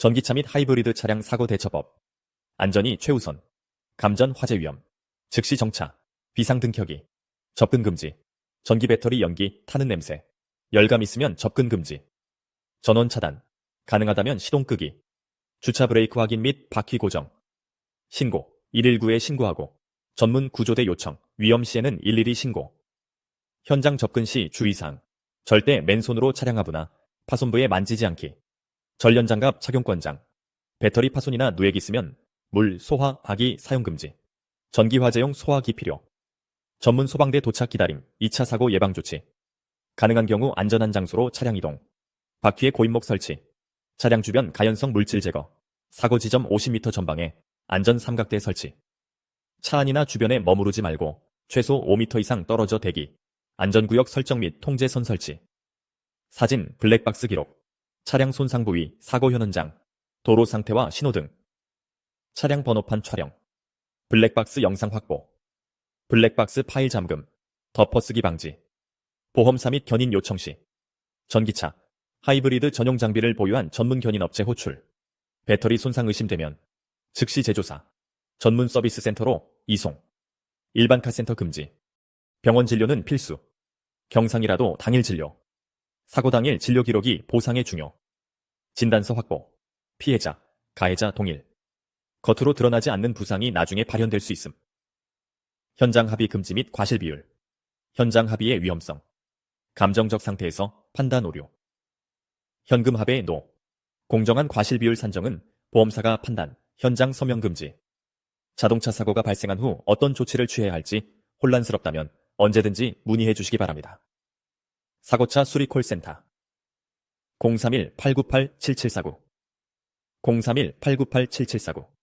전기차 및 하이브리드 차량 사고 대처법. 안전이 최우선. 감전 화재 위험. 즉시 정차. 비상 등 켜기. 접근 금지. 전기 배터리 연기, 타는 냄새. 열감 있으면 접근 금지. 전원 차단. 가능하다면 시동 끄기. 주차 브레이크 확인 및 바퀴 고정. 신고. 119에 신고하고. 전문 구조대 요청. 위험 시에는 112 신고. 현장 접근 시 주의사항. 절대 맨손으로 차량 하부나 파손부에 만지지 않기. 전련장갑 착용권장. 배터리 파손이나 누액 있으면 물, 소화, 아기 사용 금지. 전기화재용 소화기 필요. 전문 소방대 도착 기다림, 2차 사고 예방 조치. 가능한 경우 안전한 장소로 차량 이동. 바퀴에 고인목 설치. 차량 주변 가연성 물질 제거. 사고 지점 50m 전방에 안전 삼각대 설치. 차 안이나 주변에 머무르지 말고 최소 5m 이상 떨어져 대기. 안전구역 설정 및 통제선 설치. 사진, 블랙박스 기록. 차량 손상 부위, 사고 현장, 도로 상태와 신호 등. 차량 번호판 촬영. 블랙박스 영상 확보. 블랙박스 파일 잠금. 덮어쓰기 방지. 보험사 및 견인 요청 시. 전기차, 하이브리드 전용 장비를 보유한 전문 견인 업체 호출. 배터리 손상 의심되면 즉시 제조사. 전문 서비스 센터로 이송. 일반 카센터 금지. 병원 진료는 필수. 경상이라도 당일 진료. 사고 당일 진료 기록이 보상의 중요. 진단서 확보. 피해자, 가해자 동일. 겉으로 드러나지 않는 부상이 나중에 발현될 수 있음. 현장 합의 금지 및 과실 비율. 현장 합의의 위험성. 감정적 상태에서 판단 오류. 현금 합의 노. 공정한 과실 비율 산정은 보험사가 판단, 현장 서명 금지. 자동차 사고가 발생한 후 어떤 조치를 취해야 할지 혼란스럽다면 언제든지 문의해 주시기 바랍니다. 사고차 수리 콜센터 031-898-7749 031-898-7749